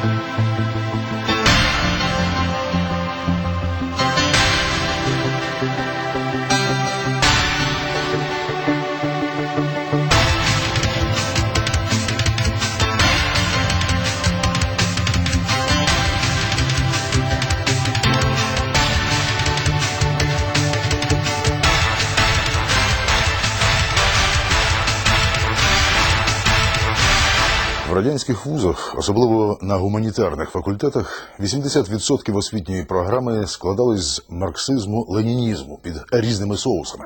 В радянських вузах, особливо на гуманітарних факультетах, 80% освітньої програми складались з марксизму, ленінізму під різними соусами.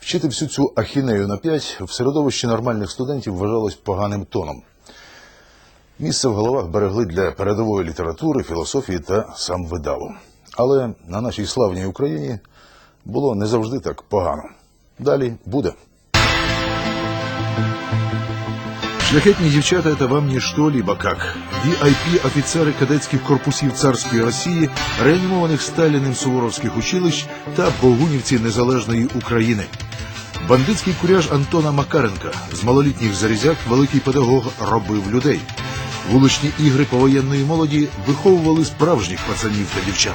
Вчити всю цю ахінею на п'ять в середовищі нормальних студентів вважалось поганим тоном. Місце в головах берегли для передової літератури, філософії та сам видаву. Але на нашій славній Україні було не завжди так погано. Далі буде. Шляхетні дівчата – это вам не что либо как. VIP-офіцери кадетських корпусів царської Росії, реанімованих Сталіним суворовських училищ та богунівці незалежної України. Бандитський куряж Антона Макаренка з малолітніх зарізяк великий педагог робив людей. Вуличні ігри повоєнної молоді виховували справжніх пацанів та дівчат.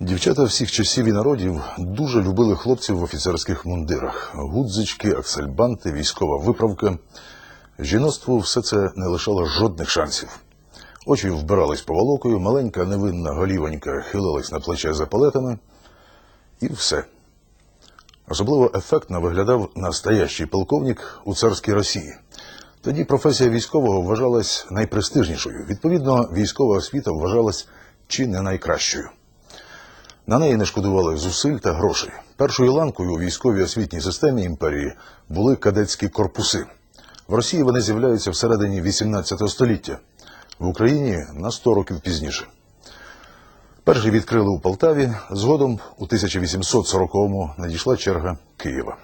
Дівчата всіх часів і народів дуже любили хлопців в офіцерських мундирах. Гудзички, аксельбанти, військова виправка. Жіноцтву все це не лишало жодних шансів. Очі вбирались поволокою, маленька невинна голівонька хилилась на плече за палетами, і все. Особливо ефектно виглядав настоящий полковник у царській Росії. Тоді професія військового вважалась найпрестижнішою. Відповідно, військова освіта вважалась чи не найкращою. На неї не шкодували зусиль та грошей. Першою ланкою у військовій освітній системі імперії були кадетські корпуси. В Росії вони з'являються всередині 18 століття, в Україні на 100 років пізніше. Перший відкрили у Полтаві, згодом у 1840-му надійшла черга Києва.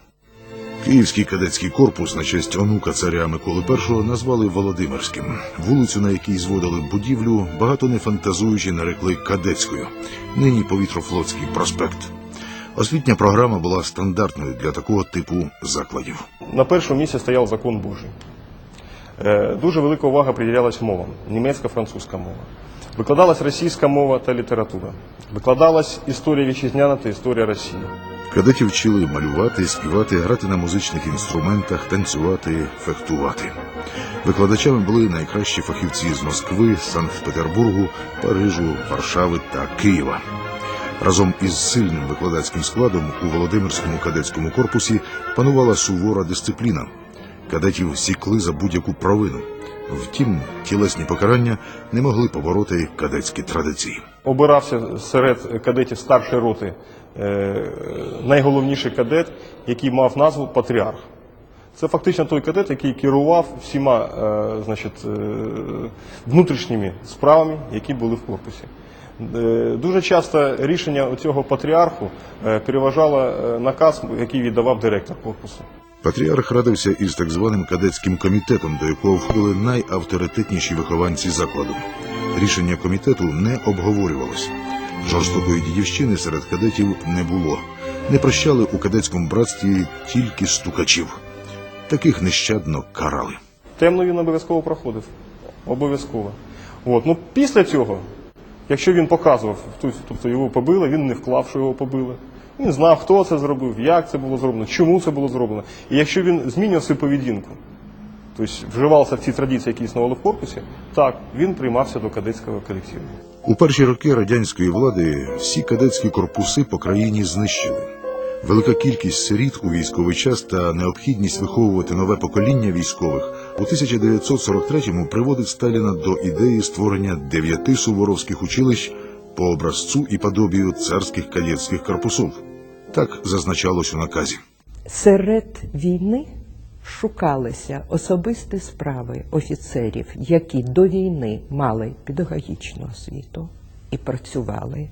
Київський кадетський корпус на честь онука царя Миколи І назвали Володимирським. Вулицю, на якій зводили будівлю, багато не фантазуючи нарекли кадетською. Нині повітрофлотський проспект. Освітня програма була стандартною для такого типу закладів. На першому місці стояв закон Божий. Е, Дуже велика увага приділялась мовам. Німецька, французька мова. Викладалась російська мова та література. Викладалась історія вітчизняна та історія Росії. Кадетів вчили малювати, співати, грати на музичних інструментах, танцювати, фехтувати. Викладачами були найкращі фахівці з Москви, Санкт-Петербургу, Парижу, Варшави та Києва. Разом із сильним викладацьким складом у Володимирському кадетському корпусі панувала сувора дисципліна. Кадетів сікли за будь-яку провину. Втім, тілесні покарання не могли побороти кадетські традиції. Обирався серед кадетів старшої роти найголовніший кадет, який мав назву Патріарх. Це фактично той кадет, який керував всіма е, значить, е, внутрішніми справами, які були в корпусі. Е, Дуже часто рішення цього патріарху е, переважало е, наказ, який віддавав директор корпусу. Патріарх радився із так званим кадетським комітетом, до якого входили найавторитетніші вихованці закладу. Рішення комітету не обговорювалось. Жорстокої дідівщини серед кадетів не було. Не прощали у кадетському братстві тільки стукачів. Таких нещадно карали. Темно він обов'язково проходив. Обов'язково. От. Ну, після цього, якщо він показував, тобто його побили, він не вклав, що його побили. Він знав, хто це зробив, як це було зроблено, чому це було зроблено. І якщо він змінював свою поведінку, тобто вживався в ці традиції, які існували в корпусі, так, він приймався до кадетського колективу. У перші роки радянської влади всі кадетські корпуси по країні знищили. Велика кількість сиріт у військовий час та необхідність виховувати нове покоління військових у 1943-му приводить Сталіна до ідеї створення дев'яти суворовських училищ по образцу і подобію царських кадетських корпусів. Так зазначалось у наказі. Серед війни шукалися особисті справи офіцерів, які до війни мали педагогічну освіту і працювали,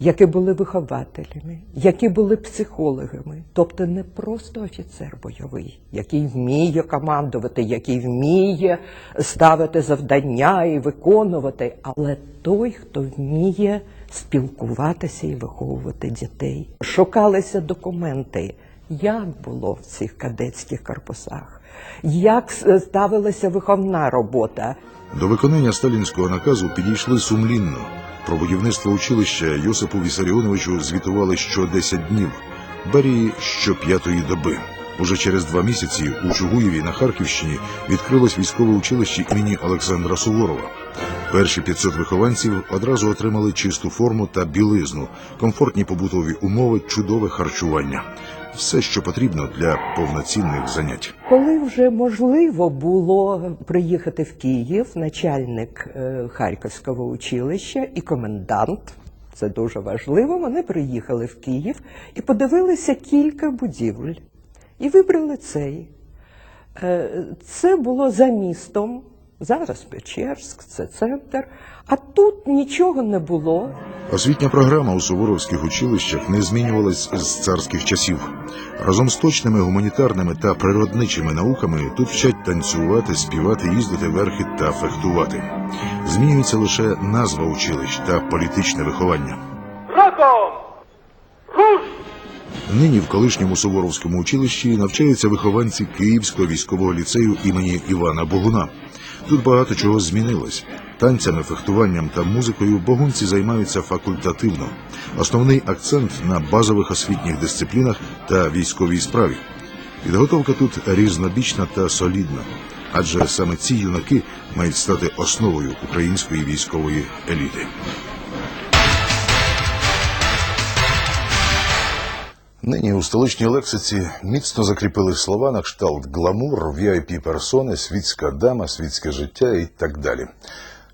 які були вихователями, які були психологами, тобто не просто офіцер бойовий, який вміє командувати, який вміє ставити завдання і виконувати, але той, хто вміє спілкуватися і виховувати дітей. Шукалися документи, як було в цих кадетських корпусах, як ставилася виховна робота. До виконання сталінського наказу підійшли сумлінно. Про будівництво училища Йосипу Вісаріоновичу звітували що 10 днів, Берії що п'ятої доби. Уже через два місяці у Чугуєві на Харківщині відкрилось військове училище імені Олександра Суворова. Перші 500 вихованців одразу отримали чисту форму та білизну, комфортні побутові умови, чудове харчування. Все, що потрібно для повноцінних занять. Коли вже можливо було приїхати в Київ, начальник е, Харківського училища і комендант, це дуже важливо, вони приїхали в Київ і подивилися кілька будівель. І вибрали цей. Е, Це було за містом, зараз Печерськ, це центр, а тут нічого не було. Освітня програма у суворовських училищах не змінювалась з царських часів. Разом з точними гуманітарними та природничими науками тут вчать танцювати, співати, їздити верхи та фехтувати. Змінюється лише назва училищ та політичне виховання. Руш! Нині в колишньому Суворовському училищі навчаються вихованці Київського військового ліцею імені Івана Богуна. Тут багато чого змінилось. Танцями, фехтуванням та музикою богунці займаються факультативно. Основний акцент на базових освітніх дисциплінах та військовій справі. Підготовка тут різнобічна та солідна, адже саме ці юнаки мають стати основою української військової еліти. Нині у столичній лексиці міцно закріпили слова на кшталт гламур, vip персони, світська дама, світське життя і так далі.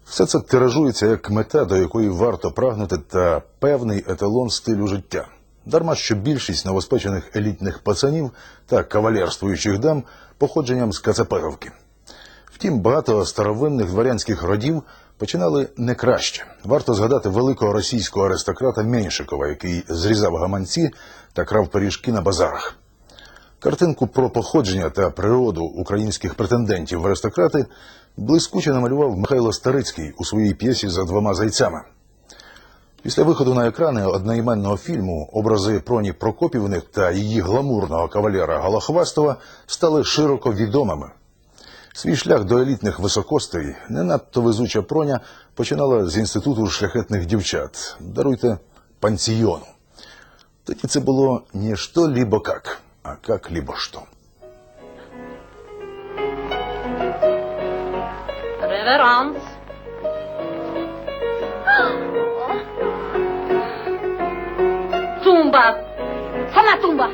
Все це тиражується як мета, до якої варто прагнути, та певний еталон стилю життя. Дарма що більшість новоспечених елітних пацанів та кавалерствуючих дам походженням з Кацаперовки. Втім, багато старовинних дворянських родів починали не краще. Варто згадати великого російського аристократа Меншикова, який зрізав гаманці та крав пиріжки на базарах. Картинку про походження та природу українських претендентів в аристократи блискуче намалював Михайло Старицький у своїй п'єсі за двома зайцями. Після виходу на екрани одноіменного фільму образи Проні Прокопівни та її гламурного кавалера Голохвастова стали широко відомими. Свій шлях до елітних високостей не надто везуча проня починала з інституту шляхетних дівчат. Даруйте пансіону. Тоді це було не що либо как, а как либо что. Реверанс. Тумба. Сама тумба.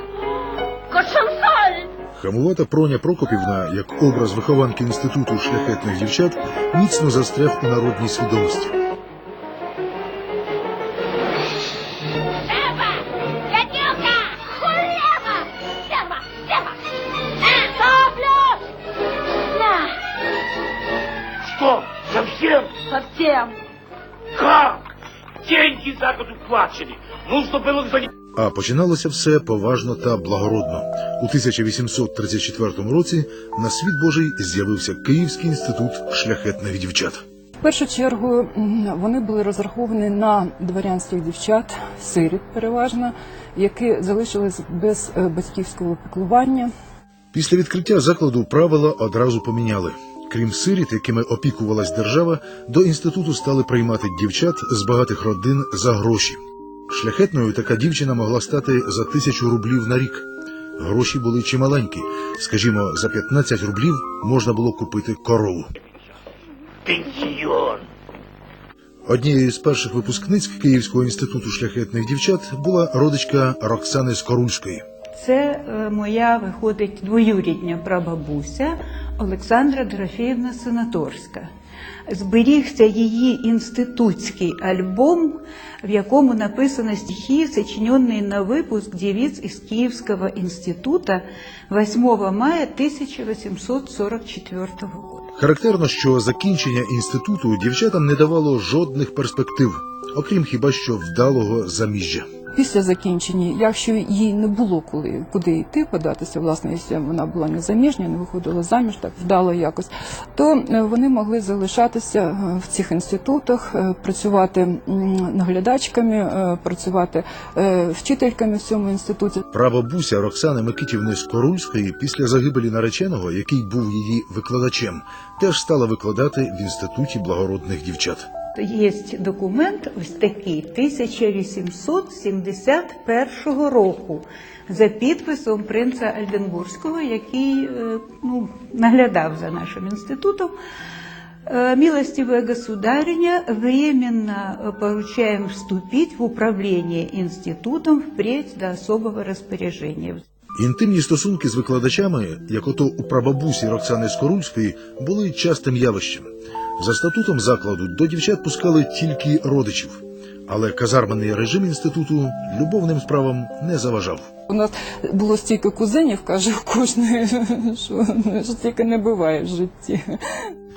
Кошансаль. Хамувата проня Прокопівна, як образ вихованки інституту шляхетних дівчат, міцно застряг у народній свідомості. А починалося все поважно та благородно. У 1834 році на світ Божий з'явився Київський інститут шляхетних дівчат. В першу чергу вони були розраховані на дворянських дівчат, сиріт переважно, які залишились без е, батьківського піклування. Після відкриття закладу правила одразу поміняли. Крім сиріт, якими опікувалась держава, до інституту стали приймати дівчат з багатих родин за гроші. Шляхетною така дівчина могла стати за тисячу рублів на рік. Гроші були чималенькі. Скажімо, за 15 рублів можна було купити корову. пенсион. Однією з перших випускниць Київського інституту шляхетних дівчат була родичка Роксани Скорульської. Це е, моя виходить двоюрідня прабабуся Олександра Дорофеївна Санаторська. Зберігся її інститутський альбом, в якому написано стихи, сочиненные на выпуск девиц из Киевского института 8 мая 1844 года. Характерно, що закінчення інституту дівчатам не давало жодних перспектив, окрім хіба що вдалого заміжжя. Після закінчення, якщо їй не було коли куди йти податися, власне, якщо вона була незаміжня, не виходила заміж так вдало якось, то е, вони могли залишатися е, в цих інститутах, е, працювати наглядачками, працювати вчительками в цьому інституті. Прабабуся Роксани Микитівни Скорульської після загибелі нареченого, який був її викладачем, теж стала викладати в інституті благородних дівчат. Є документ ось такий 1871 року за підписом принца Альденбурзького, який е, ну, наглядав за нашим інститутом. Э, Милостивая государиня, временно поручаем вступить в управление институтом впредь до особого распоряжения. Інтимні стосунки з викладачами, як ото у прабабусі Роксани Скорульської, були частим явищем. За статутом закладу до дівчат пускали тільки родичів, але казарменний режим інституту любовним справам не заважав. У нас було стільки кузенів, каже у кожної, що, що стільки не буває в житті.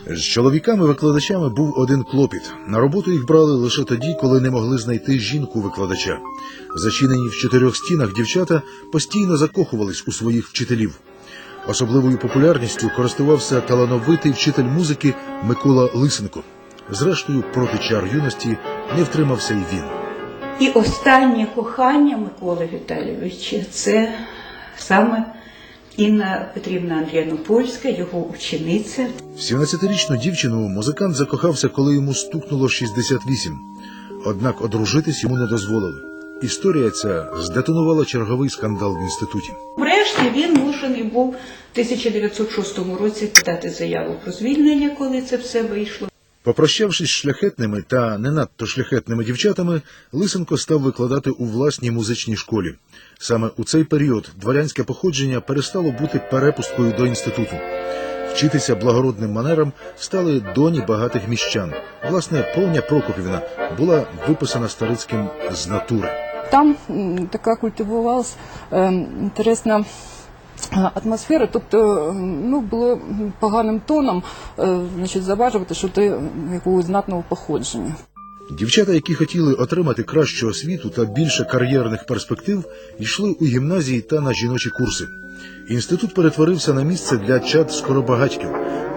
З чоловіками-викладачами був один клопіт. На роботу їх брали лише тоді, коли не могли знайти жінку-викладача. Зачинені в чотирьох стінах дівчата постійно закохувались у своїх вчителів. Особливою популярністю користувався талановитий вчитель музики Микола Лисенко. Зрештою, проти чар юності не втримався й він. І останнє кохання Миколи Віталійовича це саме Інна Петрівна Андріанопольська, його учениця. В 17-річну дівчину музикант закохався, коли йому стукнуло 68. Однак одружитись йому не дозволили. Історія ця здетонувала черговий скандал в інституті. Врешті він мушений був 1906 році подати заяву про звільнення, коли це все вийшло. Попрощавшись з шляхетними та не надто шляхетними дівчатами, Лисенко став викладати у власній музичній школі. Саме у цей період дворянське походження перестало бути перепусткою до інституту. Вчитися благородним манерам стали доні багатих міщан. Власне, Повня Прокопівна була виписана старицьким з натури. Там така культивувалась е, інтересна е, атмосфера, тобто ну, було поганим тоном е, значить, заважувати, що ти якогось знатного походження. Дівчата, які хотіли отримати кращу освіту та більше кар'єрних перспектив, йшли у гімназії та на жіночі курси. Інститут перетворився на місце для чад скоробагатьків.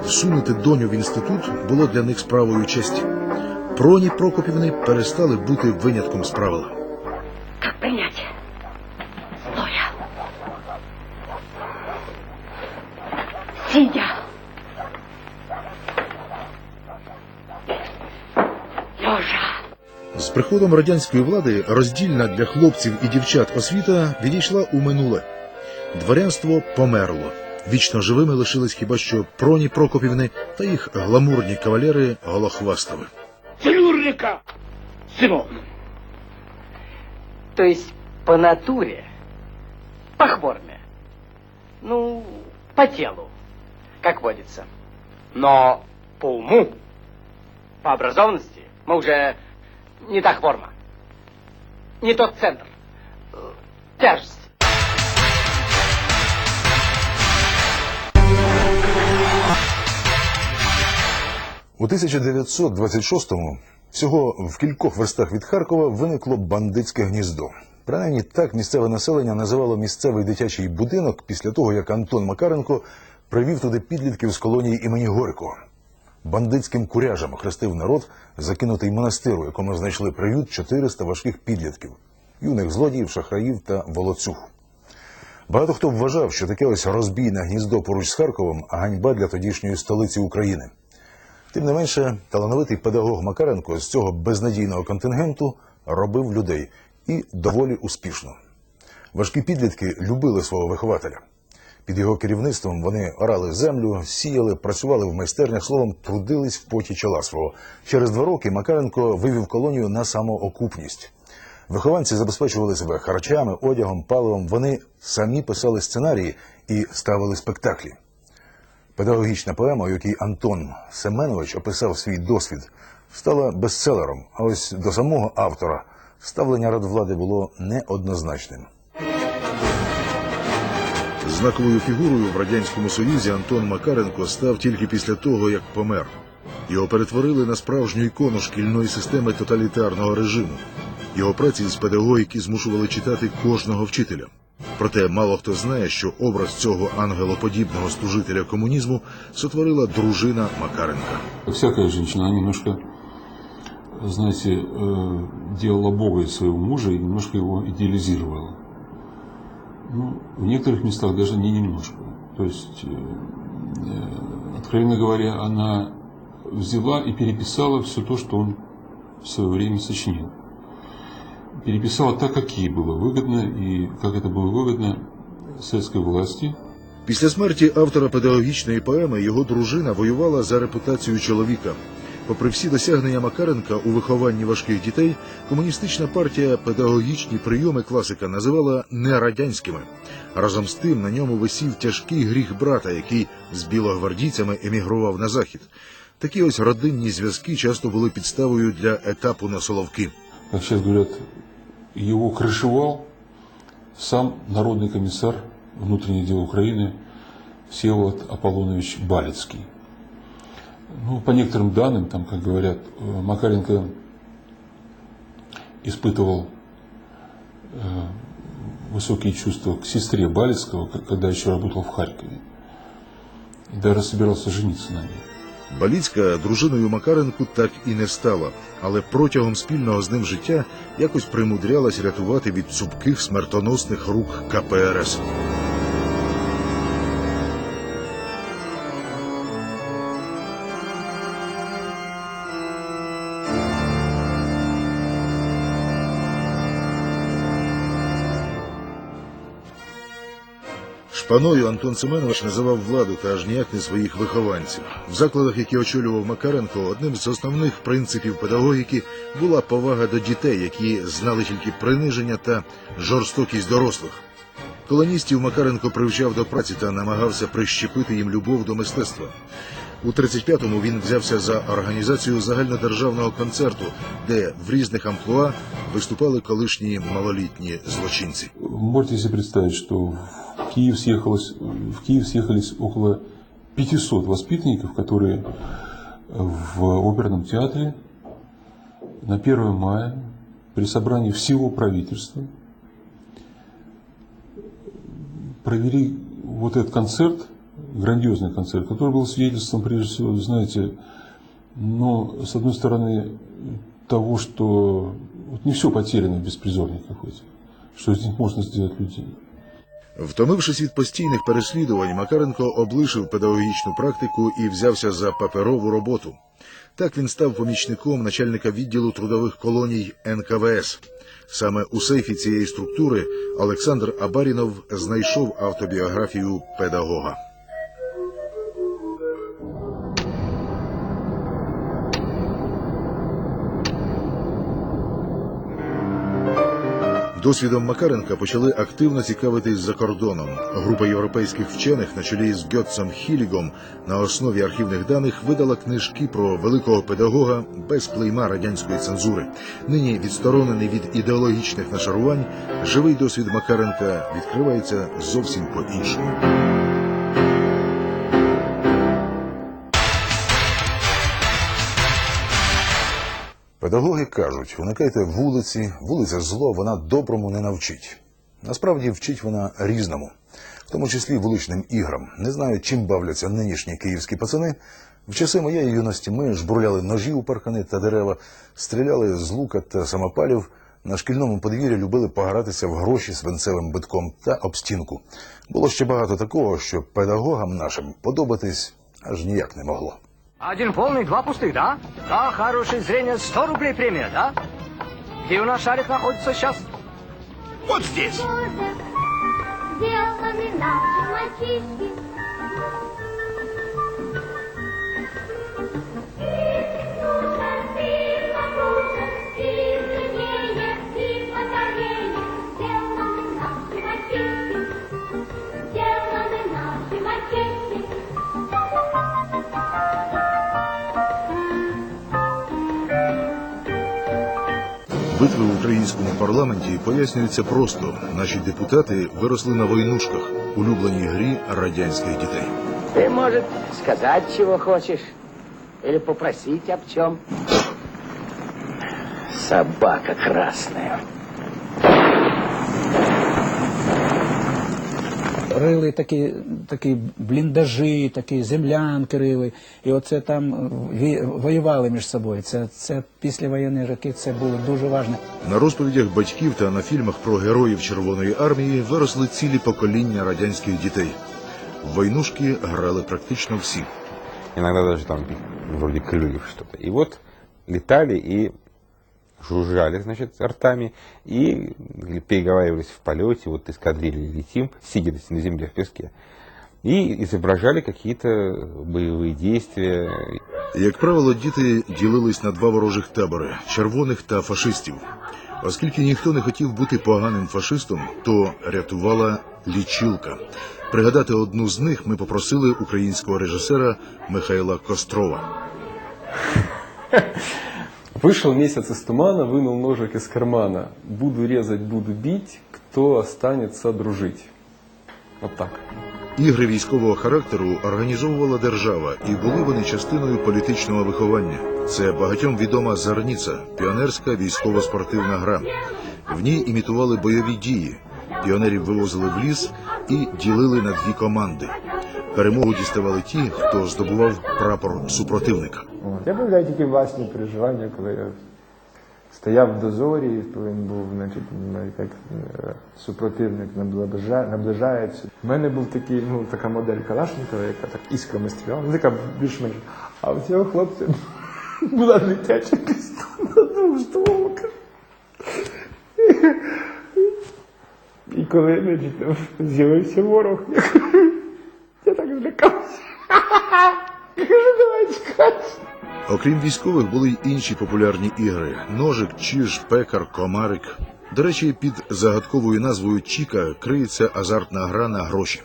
Всунути доню в інститут було для них справою честі. Проні Прокопівни перестали бути винятком з правила. Как принять? Сидя. Лежа. З приходом радянської влади роздільна для хлопців і дівчат освіта відійшла у минуле. Дворянство померло. Вічно живими лишились хіба що проні Прокопівни та їх гламурні кавалери Голохвастові. Целюрника, сынок. То есть по натуре, по форме, ну, по телу, как водится. Но по уму, по образованности мы уже не та форма, не тот центр, тяжесть. У 1926-му всього в кількох верстах від Харкова виникло бандитське гніздо. Принаймні так місцеве населення називало місцевий дитячий будинок після того, як Антон Макаренко привів туди підлітків з колонії імені Горького. Бандитським куряжем охрестив народ закинутий монастир, у якому знайшли приют 400 важких підлітків, юних злодіїв, шахраїв та волоцюг. Багато хто вважав, що таке ось розбійне гніздо поруч з Харковом ганьба для тодішньої столиці України. Тим не менше, талановитий педагог Макаренко з цього безнадійного контингенту робив людей і доволі успішно. Важкі підлітки любили свого вихователя. Під його керівництвом вони орали землю, сіяли, працювали в майстернях, словом, трудились в поті чола свого. Через два роки Макаренко вивів колонію на самоокупність. Вихованці забезпечували себе харчами, одягом, паливом. Вони самі писали сценарії і ставили спектаклі. Педагогічна поема, у якій Антон Семенович описав свій досвід, стала бестселером. А ось до самого автора ставлення радвлади було неоднозначним. Знаковою фігурою в радянському союзі Антон Макаренко став тільки після того, як помер. Його перетворили на справжню ікону шкільної системи тоталітарного режиму. Його праці з педагогіки змушували читати кожного вчителя. Проте мало хто знає, що образ цього ангелоподібного служителя комунізму сотворила дружина Макаренка. Всякая женщина, она немножко, знаете, э, делала Бога из своего мужа и немножко его идеализировала. Ну, в некоторых местах даже не немножко. То есть, э, э, откровенно говоря, она взяла и переписала все то, что он в свое время сочинил. Переписала так, как ей было выгодно, и как это было выгодно советской власти – Після смерті автора педагогічної поеми його дружина воювала за репутацію чоловіка. Попри всі досягнення Макаренка у вихованні важких дітей, комуністична партія педагогічні прийоми класика називала нерадянськими. Разом з тим на ньому висів тяжкий гріх брата, який з білогвардійцями емігрував на захід. Такі ось родинні зв'язки часто були підставою для етапу на Соловки. как сейчас говорят, его крышевал сам народный комиссар внутренних дел Украины Всеволод Аполлонович Балецкий. Ну, по некоторым данным, там, как говорят, э, Макаренко испытывал э, высокие чувства к сестре Балецкого, к- когда еще работал в Харькове. И даже собирался жениться на ней. Баліцька дружиною Макаренку так і не стала, але протягом спільного з ним життя якось примудрялась рятувати від цупких смертоносних рук КПРС. Шпаною Антон Семенович називав владу та аж ніяк не своїх вихованців. В закладах, які очолював Макаренко, одним з основних принципів педагогіки була повага до дітей, які знали тільки приниження та жорстокість дорослих. Колоністів Макаренко привчав до праці та намагався прищепити їм любов до мистецтва. У 35-му він взявся за організацію загальнодержавного концерту, де в різних амплуа виступали колишні малолітні злочинці. Можете себе представить, что в Киев, съехалось, в Киев съехались около 500 воспитанников, которые в оперном театре на 1 мая при собрании всего правительства провели вот этот концерт, грандиозный концерт, который был свидетельством, прежде всего, знаете, но, с одной стороны, того, что вот не все потеряно в беспризорниках этих, что из них можно сделать людей. Втомившись від постійних переслідувань, Макаренко облишив педагогічну практику і взявся за паперову роботу. Так він став помічником начальника відділу трудових колоній НКВС. Саме у сейфі цієї структури Олександр Абарінов знайшов автобіографію педагога. Досвідом Макаренка почали активно цікавитись за кордоном. Група європейських вчених на чолі з Гьотсом Хілігом на основі архівних даних видала книжки про великого педагога без плейма радянської цензури. Нині відсторонений від ідеологічних нашарувань, живий досвід Макаренка відкривається зовсім по-іншому. Педагоги кажуть, уникайте вулиці, вулиця зло, вона доброму не навчить. Насправді вчить вона різному, в тому числі вуличним іграм. Не знаю, чим бавляться нинішні київські пацани. В часи моєї юності ми жбурляли ножі у паркани та дерева, стріляли з лука та самопалів. На шкільному подвір'ї любили погратися в гроші свинцевим битком та об стінку. Було ще багато такого, що педагогам нашим подобатись аж ніяк не могло. Один полный, два пустых, да? Да, хорошее зрение, 100 рублей премия, да? Где у нас шарик находится сейчас? Вот здесь. Сделаны наши мальчишки. Українському парламенті пояснюється просто. Наші депутати виросли на войнушках, улюбленій грі радянських дітей. Ти може сказать, чого хочеш, Или попросить об чому. Собака красная. Рили такі, такі бліндажі, такі землянки рили. І оце там воювали між собою. Це, це післявоєнні роки це було дуже важливо. На розповідях батьків та на фільмах про героїв Червоної армії виросли цілі покоління радянських дітей. В войнушки грали практично всі. иногда даже там вроде крыльев что-то. И вот летали и жужжали, значит, ртами, и переговаривались в полете, вот эскадрильи летим, сидя на земле в песке, и изображали какие-то боевые действия. Як правило, діти ділились на два ворожих табори червоних та фашистів. Оскільки ніхто не хотів бути поганим фашистом, то рятувала лічилка. Пригадати одну з них ми попросили українського режисера Михайла Кострова. Вышел месяц из тумана, вынул ножик из кармана. Буду резать, буду бить, кто останется дружить. Вот так. Ігри військового характеру організовувала держава, і були вони частиною політичного виховання. Це багатьом відома Зарніця, піонерська військово-спортивна гра. В ній імітували бойові дії. Піонерів вивозили в ліс і ділили на дві команди. Перемогу діставали ті, хто здобував прапор супротивника. От. Я пам'ятаю тільки власні переживання, коли я стояв в дозорі повинен був, значить, як е, супротивник наближається. У мене був такий, ну, така модель Калашникова, яка так іскрами стріляла, ну, така більш-менш. А у цього хлопця була дитяча пістола двохстволка. І коли значить, з'явився ворог, я так злякався. Я кажу, давай чекати. Окрім військових, були й інші популярні ігри: ножик, чиж, пекар, комарик. До речі, під загадковою назвою Чіка криється азартна гра на гроші.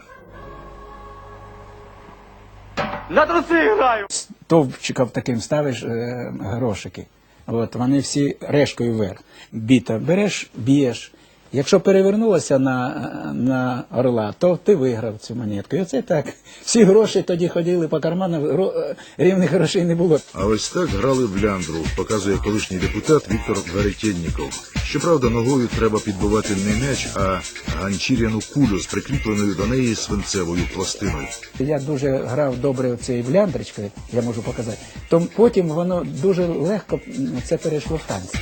На труси граю! Товпчиком таким ставиш е, грошики. От, вони всі решкою вверх. Біта береш, б'єш. Якщо перевернулося на, на орла, то ти виграв цю монетку. І оце так. Всі гроші тоді ходили по карманам, ро- рівних грошей не було. А ось так грали в ляндру, показує колишній депутат Віктор Веретєнніков. Щоправда, ногою треба підбивати не м'яч, а ганчіряну кулю з прикріпленою до неї свинцевою пластиною. Я дуже грав добре цією бляндрочкою, я можу показати. То потім воно дуже легко це перейшло в танці.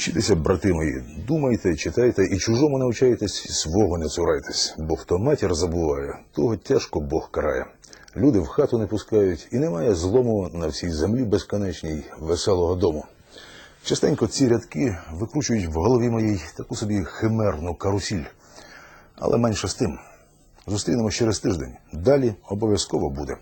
Учітеся, брати мої, думайте, читайте і чужому навчайтесь, і свого не цурайтесь, бо хто матір забуває, того тяжко Бог карає. Люди в хату не пускають, і немає злому на всій землі безконечній веселого дому. Частенько ці рядки викручують в голові моїй таку собі химерну карусіль. Але менше з тим. Зустрінемось через тиждень. Далі обов'язково буде.